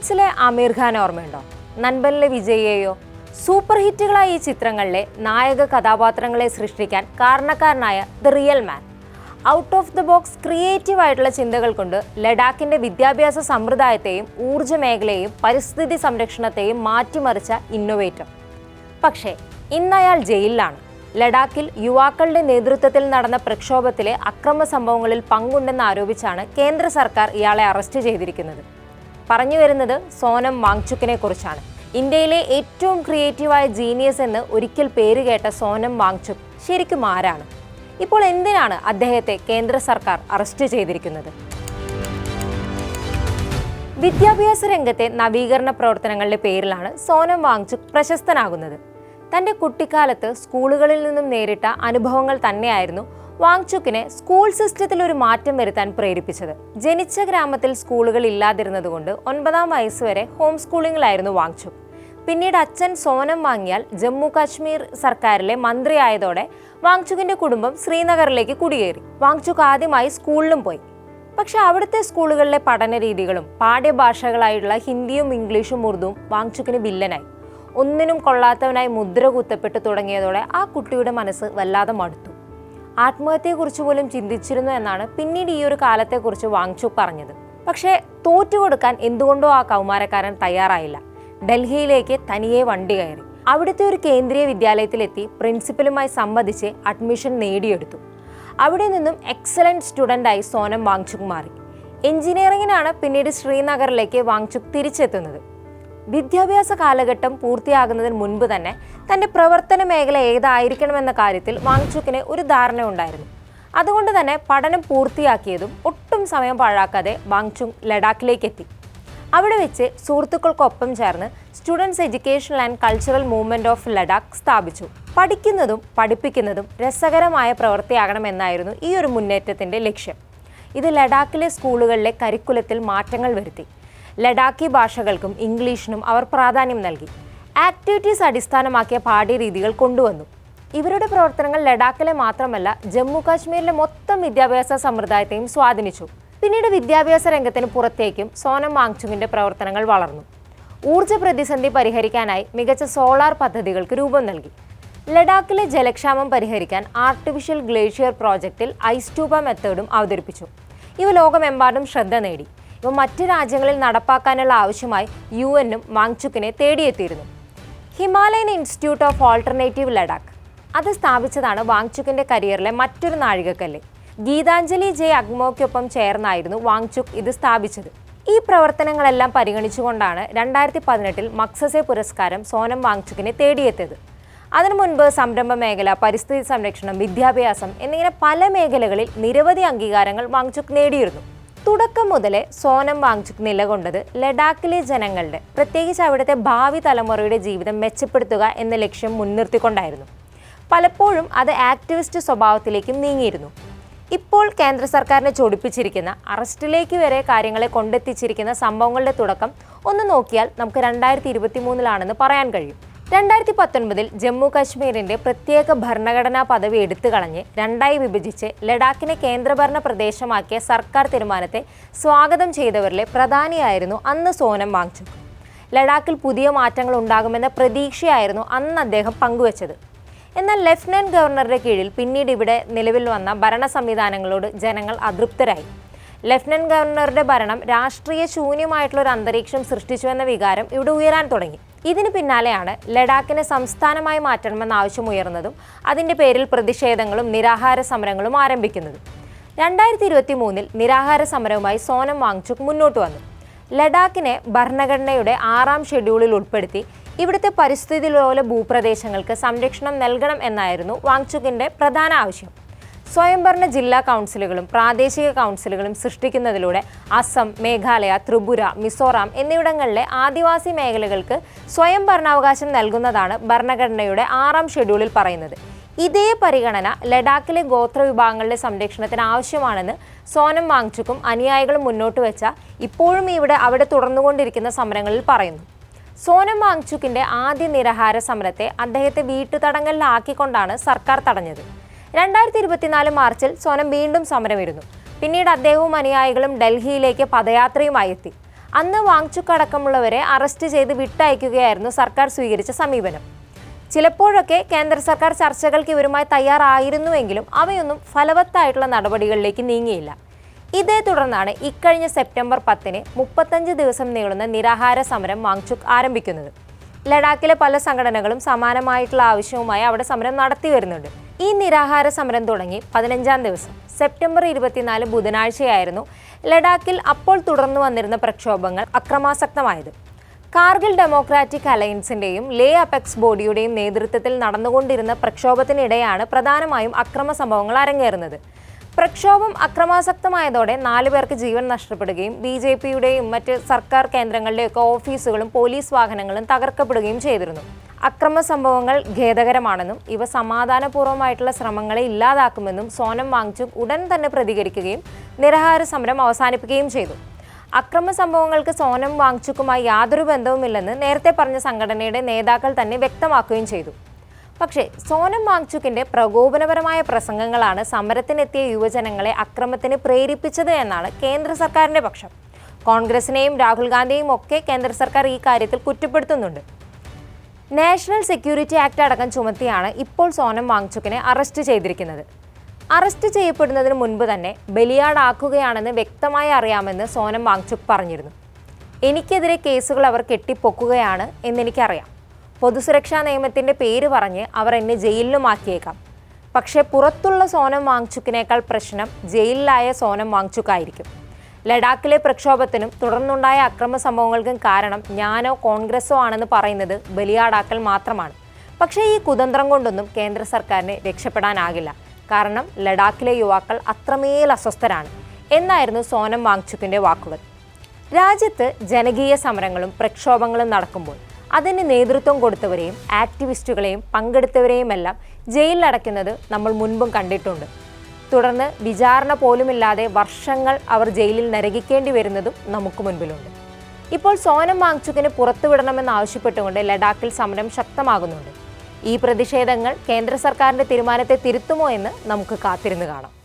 ഇഡിയറ്റ്സിലെ ആമീർ ഖാൻ ഓർമ്മയുണ്ടോ? നൻപനിലെ വിജയിയെയോ? സൂപ്പർ ഹിറ്റുകളായ ഈ ചിത്രങ്ങളിലെ നായക കഥാപാത്രങ്ങളെ സൃഷ്ടിക്കാൻ കാരണക്കാരനായ the real man. Out of the box creative ആയിട്ടുള്ള ചിന്തകൾ കൊണ്ട് ലഡാക്കിന്റെ വിദ്യാഭ്യാസ സമ്പ്രദായത്തെയും ഊർജ മേഖലയെയും പരിസ്ഥിതി സംരക്ഷണത്തെയും മാറ്റിമറിച്ച ഇന്നോവേറ്റർ പക്ഷേ ഇന്ന് അയാൾ ജയിലിലാണ്. ലഡാക്കിൽ യുവാക്കളുടെ നേതൃത്വത്തിൽ നടന്ന പ്രക്ഷോഭത്തിലെ അക്രമ സംഭവങ്ങളിൽ പങ്കുണ്ടെന്ന് ആരോപിച്ചാണ് കേന്ദ്ര സർക്കാർ ഇയാളെ അറസ്റ്റ് ചെയ്തിരിക്കുന്നത്. പറഞ്ഞു വരുന്നത് സോനം വാങ്ചുക്കിനെ കുറിച്ചാണ്. ഇന്ത്യയിലെ ഏറ്റവും ക്രിയേറ്റീവായ ജീനിയസ് എന്ന് ഒരിക്കൽ പേര് കേട്ട സോനം വാങ്ചുക് ശരിക്കും ആരാണ്? ഇപ്പോൾ എന്തിനാണ് അദ്ദേഹത്തെ കേന്ദ്ര സർക്കാർ അറസ്റ്റ് ചെയ്തിരിക്കുന്നത്? വിദ്യാഭ്യാസ രംഗത്തെ നവീകരണ പ്രവർത്തനങ്ങളുടെ പേരിലാണ് സോനം വാങ്ചുക് പ്രശസ്തനാകുന്നത്. തന്റെ കുട്ടിക്കാലത്ത് സ്കൂളുകളിൽ നിന്നും നേരിട്ട അനുഭവങ്ങൾ തന്നെയായിരുന്നു വാങ്ചുക്കിനെ സ്കൂൾ സിസ്റ്റത്തിൽ ഒരു മാറ്റം വരുത്താൻ പ്രേരിപ്പിച്ചത്. ജനിച്ച ഗ്രാമത്തിൽ സ്കൂളുകൾ ഇല്ലാതിരുന്നതുകൊണ്ട് ഒൻപതാം വയസ്സ് വരെ ഹോം സ്കൂളിംഗിലായിരുന്നു വാങ്ചുക് പിന്നീട് അച്ഛൻ സോനം വാങ്ങിയാൽ ജമ്മു കാശ്മീർ സർക്കാരിലെ മന്ത്രിയായതോടെ വാങ്ചുക്കിന്റെ കുടുംബം ശ്രീനഗറിലേക്ക് കുടിയേറി. വാങ്ചുക് ആദ്യമായി സ്കൂളിലും പോയി. പക്ഷെ അവിടുത്തെ സ്കൂളുകളിലെ പഠന രീതികളും പാഠ്യഭാഷകളായുള്ള ഹിന്ദിയും ഇംഗ്ലീഷും ഉറുദുവും വാങ്ചുക്കിന് വില്ലനായി. ഒന്നിനും കൊള്ളാത്തവനായി മുദ്ര കുത്തപ്പെട്ടു തുടങ്ങിയതോടെ ആ കുട്ടിയുടെ മനസ്സ് വല്ലാതെ മടുത്തു. ആത്മഹത്യയെക്കുറിച്ച് പോലും ചിന്തിച്ചിരുന്നു എന്നാണ് പിന്നീട് ഈ ഒരു കാലത്തെക്കുറിച്ച് വാങ്ചു പറഞ്ഞത്. പക്ഷേ തോറ്റുകൊടുക്കാൻ എന്തുകൊണ്ടോ ആ കൗമാരക്കാരൻ തയ്യാറായില്ല. ഡൽഹിയിലേക്ക് തനിയെ വണ്ടി കയറി. അവിടുത്തെ ഒരു കേന്ദ്രീയ വിദ്യാലയത്തിലെത്തി പ്രിൻസിപ്പലുമായി സംബന്ധിച്ച് അഡ്മിഷൻ നേടിയെടുത്തു. അവിടെ നിന്നും എക്സലന്റ് സ്റ്റുഡന്റായി സോനം വാങ്ചുക് മാറി. എഞ്ചിനീയറിംഗിനാണ് പിന്നീട് ശ്രീനഗറിലേക്ക് വാങ്ചുക് തിരിച്ചെത്തുന്നത്. വിദ്യാഭ്യാസ കാലഘട്ടം പൂർത്തിയാകുന്നതിന് മുൻപ് തന്നെ തന്റെ പ്രവർത്തന മേഖല ഏതായിരിക്കണമെന്ന കാര്യത്തിൽ വാങ്ചുക്കിന് ഒരു ധാരണ ഉണ്ടായിരുന്നു. അതുകൊണ്ട് തന്നെ പഠനം പൂർത്തിയാക്കിയതും ഒട്ടും സമയം പാഴാക്കാതെ വാങ്ചുങ് ലഡാക്കിലേക്ക് എത്തി അവിടെ വെച്ച് സുഹൃത്തുക്കൾക്കൊപ്പം ചേർന്ന് students educational and cultural movement of Ladakh സ്ഥാപിച്ചു. പഠിക്കുന്നതും പഠിപ്പിക്കുന്നതും രസകരമായ പ്രവൃത്തിയാകണമെന്നായിരുന്നു ഈ ഒരു മുന്നേറ്റത്തിന്റെ ലക്ഷ്യം. ഇത് ലഡാക്കിലെ സ്കൂളുകളിലെ കരിക്കുലത്തിൽ മാറ്റങ്ങൾ വരുത്തി. ലഡാക്കി ഭാഷകൾക്കും ഇംഗ്ലീഷിനും അവർ പ്രാധാന്യം നൽകി. ആക്ടിവിറ്റീസ് അടിസ്ഥാനമാക്കിയ പാഠ്യരീതികൾ കൊണ്ടുവന്നു. ഇവരുടെ പ്രവർത്തനങ്ങൾ ലഡാക്കിലെ മാത്രമല്ല ജമ്മു കാശ്മീരിലെ മൊത്തം വിദ്യാഭ്യാസ സമ്പ്രദായത്തെയും സ്വാധീനിച്ചു. പിന്നീട് വിദ്യാഭ്യാസ രംഗത്തിന് പുറത്തേക്കും സോനം വാങ്ചുങ്ങിന്റെ പ്രവർത്തനങ്ങൾ വളർന്നു. ഊർജ പ്രതിസന്ധി പരിഹരിക്കാനായി മികച്ച സോളാർ പദ്ധതികൾക്ക് രൂപം നൽകി. ലഡാക്കിലെ ജലക്ഷാമം പരിഹരിക്കാൻ ആർട്ടിഫിഷ്യൽ ഗ്ലേഷ്യർ പ്രോജക്റ്റിൽ ഐസ്റ്റൂബ മെത്തേഡും അവതരിപ്പിച്ചു. ഇവ ലോകമെമ്പാടും ശ്രദ്ധ നേടി. ഇവ മറ്റ് രാജ്യങ്ങളിൽ നടപ്പാക്കാനുള്ള ആവശ്യമായി യു എന്നും വാങ്ചുക്കിനെ തേടിയെത്തിയിരുന്നു. Himalayan institute of alternative Ladakh. അത് സ്ഥാപിച്ചതാണ് വാങ്ചുക്കിന്റെ കരിയറിലെ മറ്റൊരു നാഴികക്കല്ല്. ഗീതാഞ്ജലി ജെ. അഗ്മോയ്ക്കൊപ്പം ചേർന്നായിരുന്നു വാങ്ചുക് ഇത് സ്ഥാപിച്ചത്. ഈ പ്രവർത്തനങ്ങളെല്ലാം പരിഗണിച്ചുകൊണ്ടാണ് രണ്ടായിരത്തി പതിനെട്ടിൽ മക്സസെ പുരസ്കാരം സോനം വാങ്ചുക്കിനെ തേടിയെത്തിയത്. അതിനു മുൻപ് സംരംഭ മേഖല പരിസ്ഥിതി സംരക്ഷണം വിദ്യാഭ്യാസം എന്നിങ്ങനെ പല മേഖലകളിൽ നിരവധി അംഗീകാരങ്ങൾ വാങ്ചുക് നേടിയിരുന്നു. തുടക്കം മുതലേ സോനം വാങ്ചുക് നിലകൊണ്ടത് ലഡാക്കിലെ ജനങ്ങളുടെ പ്രത്യേകിച്ച് അവിടുത്തെ ഭാവി തലമുറയുടെ ജീവിതം മെച്ചപ്പെടുത്തുക എന്ന ലക്ഷ്യം മുൻനിർത്തിക്കൊണ്ടായിരുന്നു. പലപ്പോഴും അത് ആക്ടിവിസ്റ്റ് സ്വഭാവത്തിലേക്കും നീങ്ങിയിരുന്നു. ഇപ്പോൾ കേന്ദ്ര സർക്കാരിനെ ചൊടിപ്പിച്ചിരിക്കുന്ന അറസ്റ്റിലേക്ക് വരെ കാര്യങ്ങളെ കൊണ്ടെത്തിച്ചിരിക്കുന്ന സംഭവങ്ങളുടെ തുടക്കം ഒന്ന് നോക്കിയാൽ നമുക്ക് രണ്ടായിരത്തി ഇരുപത്തി പറയാൻ കഴിയും. രണ്ടായിരത്തി പത്തൊൻപതിൽ ജമ്മു കാശ്മീരിന്റെ പ്രത്യേക ഭരണഘടനാ പദവി എടുത്തു കളഞ്ഞ് രണ്ടായി വിഭജിച്ച് ലഡാക്കിനെ കേന്ദ്രഭരണ പ്രദേശമാക്കിയ സർക്കാർ തീരുമാനത്തെ സ്വാഗതം ചെയ്തവരിലെ പ്രധാനിയായിരുന്നു അന്ന് സോനം വാങ്ചുക് ലഡാക്കിൽ പുതിയ മാറ്റങ്ങൾ ഉണ്ടാകുമെന്ന പ്രതീക്ഷയായിരുന്നു അന്ന് അദ്ദേഹം പങ്കുവച്ചത്. എന്നാൽ ലഫ്റ്റനന്റ് ഗവർണറുടെ കീഴിൽ പിന്നീട് ഇവിടെ നിലവിൽ വന്ന ഭരണ സംവിധാനങ്ങളോട് ജനങ്ങൾ അതൃപ്തരായി. ലഫ്റ്റനന്റ് ഗവർണറുടെ ഭരണം രാഷ്ട്രീയ ശൂന്യമായിട്ടുള്ള ഒരു അന്തരീക്ഷം സൃഷ്ടിച്ചുവെന്ന വികാരം ഇവിടെ ഉയരാൻ തുടങ്ങി. ഇതിന് പിന്നാലെയാണ് ലഡാക്കിനെ സംസ്ഥാനമായി മാറ്റണമെന്ന ആവശ്യമുയർന്നതും അതിന്റെ പേരിൽ പ്രതിഷേധങ്ങളും നിരാഹാര സമരങ്ങളും ആരംഭിക്കുന്നതും. രണ്ടായിരത്തി ഇരുപത്തി മൂന്നിൽ നിരാഹാര സമരവുമായി സോനം വാങ്ചുക് മുന്നോട്ട് വന്നു. ലഡാക്കിനെ ഭരണഘടനയുടെ ആറാം ഷെഡ്യൂളിൽ ഉൾപ്പെടുത്തി ഇവിടുത്തെ പരിസ്ഥിതി ലോല ഭൂപ്രദേശങ്ങൾക്ക് സംരക്ഷണം നൽകണം എന്നായിരുന്നു വാങ്ചുക്കിന്റെ പ്രധാന ആവശ്യം. സ്വയംഭരണ ജില്ലാ കൗൺസിലുകളും പ്രാദേശിക കൗൺസിലുകളും സൃഷ്ടിക്കുന്നതിലൂടെ അസം മേഘാലയ ത്രിപുര മിസോറാം എന്നിവിടങ്ങളിലെ ആദിവാസി മേഖലകൾക്ക് സ്വയം ഭരണാവകാശം നൽകുന്നതാണ് ഭരണഘടനയുടെ ആറാം ഷെഡ്യൂളിൽ പറയുന്നത്. ഇതേ പരിഗണന ലഡാക്കിലെ ഗോത്ര വിഭാഗങ്ങളുടെ സംരക്ഷണത്തിന് ആവശ്യമാണെന്ന് സോനം വാങ്ചുക്കും അനുയായികളും മുന്നോട്ട് വെച്ച ഇപ്പോഴും ഇവിടെ അവിടെ തുടർന്നുകൊണ്ടിരിക്കുന്ന സമരങ്ങളിൽ പറയുന്നു. സോനം വാങ്ചുക്കിന്റെ ആദ്യ നിരഹാര സമരത്തെ അദ്ദേഹത്തെ വീട്ടുതടങ്കലിലാക്കിക്കൊണ്ടാണ് സർക്കാർ തടഞ്ഞത്. രണ്ടായിരത്തി ഇരുപത്തിനാല് മാർച്ചിൽ സോനം വീണ്ടും സമരമിരുന്നു. പിന്നീട് അദ്ദേഹവും അനുയായികളും ഡൽഹിയിലേക്ക് പദയാത്രയുമായി എത്തി. അന്ന് വാങ്ചുക്ക് അടക്കമുള്ളവരെ അറസ്റ്റ് ചെയ്ത് വിട്ടയക്കുകയായിരുന്നു സർക്കാർ സ്വീകരിച്ച സമീപനം. ചിലപ്പോഴൊക്കെ കേന്ദ്ര സർക്കാർ ചർച്ചകൾക്ക് ഇവരുമായി തയ്യാറായിരുന്നുവെങ്കിലും അവയൊന്നും ഫലവത്തായിട്ടുള്ള നടപടികളിലേക്ക് നീങ്ങിയില്ല. ഇതേ തുടർന്നാണ് ഇക്കഴിഞ്ഞ സെപ്റ്റംബർ പത്തിന് മുപ്പത്തഞ്ച് ദിവസം നീളുന്ന നിരാഹാര സമരം വാങ്ചുക്ക് ആരംഭിക്കുന്നത്. ലഡാക്കിലെ പല സംഘടനകളും സമാനമായിട്ടുള്ള ആവശ്യവുമായി അവിടെ സമരം നടത്തി വരുന്നുണ്ട്. ഈ നിരാഹാര സമരം തുടങ്ങി പതിനഞ്ചാം ദിവസം. സെപ്റ്റംബർ ഇരുപത്തിനാല് ബുധനാഴ്ചയായിരുന്നു ലഡാക്കിൽ അപ്പോൾ തുടർന്നു വന്നിരുന്ന പ്രക്ഷോഭങ്ങൾ അക്രമാസക്തമായത്. കാർഗിൽ ഡെമോക്രാറ്റിക് അലയൻസിന്റെയും ലേ അപെക്സ് ബോഡിയുടെയും നേതൃത്വത്തിൽ നടന്നുകൊണ്ടിരുന്ന പ്രക്ഷോഭത്തിനിടെയാണ് പ്രധാനമായും അക്രമ സംഭവങ്ങൾ അരങ്ങേറുന്നത്. പ്രക്ഷോഭം അക്രമാസക്തമായതോടെ നാലു പേർക്ക് ജീവൻ നഷ്ടപ്പെടുകയും ബി ജെ പിയുടെയും മറ്റ് സർക്കാർ കേന്ദ്രങ്ങളുടെയൊക്കെ ഓഫീസുകളും പോലീസ് വാഹനങ്ങളും തകർക്കപ്പെടുകയും ചെയ്തിരുന്നു. അക്രമ സംഭവങ്ങൾ ഖേദകരമാണെന്നും ഇവ സമാധാനപൂർവമായിട്ടുള്ള ശ്രമങ്ങളെ ഇല്ലാതാക്കുമെന്നും സോനം വാങ്ചു ഉടൻ തന്നെ പ്രതികരിക്കുകയും നിരാഹാര സമരം അവസാനിപ്പിക്കുകയും ചെയ്തു. അക്രമ സംഭവങ്ങൾക്ക് സോനം വാങ്ചുക്കുമായി യാതൊരു ബന്ധവുമില്ലെന്ന് നേരത്തെ പറഞ്ഞ സംഘടനയുടെ നേതാക്കൾ തന്നെ വ്യക്തമാക്കുകയും ചെയ്തു. പക്ഷേ സോനം വാങ്ചുക്കിന്റെ പ്രകോപനപരമായ പ്രസംഗങ്ങളാണ് സമരത്തിനെത്തിയ യുവജനങ്ങളെ അക്രമത്തിന് പ്രേരിപ്പിച്ചത് എന്നാണ് കേന്ദ്ര സർക്കാരിന്റെ പക്ഷം. കോൺഗ്രസിനെയും രാഹുൽ ഗാന്ധിയെയും ഒക്കെ കേന്ദ്ര സർക്കാർ ഈ കാര്യത്തിൽ കുറ്റപ്പെടുത്തുന്നുണ്ട്. നാഷണൽ സെക്യൂരിറ്റി ആക്ട് അടക്കം ചുമത്തിയാണ് ഇപ്പോൾ സോനം വാങ്ചുക്കിനെ അറസ്റ്റ് ചെയ്തിരിക്കുന്നത്. അറസ്റ്റ് ചെയ്യപ്പെടുന്നതിന് മുൻപ് തന്നെ ബലിയാടാക്കുകയാണെന്ന് വ്യക്തമായി അറിയാമെന്ന് സോനം വാങ്ചുക് പറഞ്ഞിരുന്നു. എനിക്കെതിരെ കേസുകൾ അവർ കെട്ടിപ്പൊക്കുകയാണ് എന്നെനിക്കറിയാം. പൊതുസുരക്ഷാ നിയമത്തിന്റെ പേര് പറഞ്ഞ് അവർ എന്നെ ജയിലിലുമാക്കിയേക്കാം. പക്ഷേ പുറത്തുള്ള സോനം വാങ്ചുക്കിനേക്കാൾ പ്രശ്നം ജയിലിലായ സോനം വാങ്ചുക്കായിരിക്കും ലഡാക്കിലെ പ്രക്ഷോഭത്തിനും തുടർന്നുണ്ടായ അക്രമ സംഭവങ്ങൾക്കും കാരണം ഞാനോ കോൺഗ്രസോ ആണെന്ന് പറയുന്നത് ബലിയാടാക്കൽ മാത്രമാണ്. പക്ഷേ ഈ കുതന്ത്രം കൊണ്ടൊന്നും കേന്ദ്ര സർക്കാരിന് രക്ഷപ്പെടാനാകില്ല. കാരണം ലഡാക്കിലെ യുവാക്കൾ അത്രമേൽ അസ്വസ്ഥരാണ്. എന്നായിരുന്നു സോനം വാങ്ചുക്കിന്റെ വാക്കുകൾ. രാജ്യത്ത് ജനകീയ സമരങ്ങളും പ്രക്ഷോഭങ്ങളും നടക്കുമ്പോൾ അതിന് നേതൃത്വം കൊടുത്തവരെയും ആക്ടിവിസ്റ്റുകളെയും പങ്കെടുത്തവരെയുമെല്ലാം ജയിലിൽ അടയ്ക്കുന്നത് നമ്മൾ മുൻപും കണ്ടിട്ടുണ്ട്. തുടർന്ന് വിചാരണ പോലുമില്ലാതെ വർഷങ്ങൾ അവർ ജയിലിൽ നരകിക്കേണ്ടി വരുന്നതും നമുക്ക് മുൻപിലുണ്ട്. ഇപ്പോൾ സോനം വാങ്ചുക്കിന് പുറത്തുവിടണമെന്ന് ആവശ്യപ്പെട്ടുകൊണ്ട് ലഡാക്കിൽ സമരം ശക്തമാകുന്നുണ്ട്. ഈ പ്രതിഷേധങ്ങൾ കേന്ദ്ര സർക്കാരിന്റെ തീരുമാനത്തെ തിരുത്തുമോ എന്ന് നമുക്ക് കാത്തിരുന്ന് കാണാം.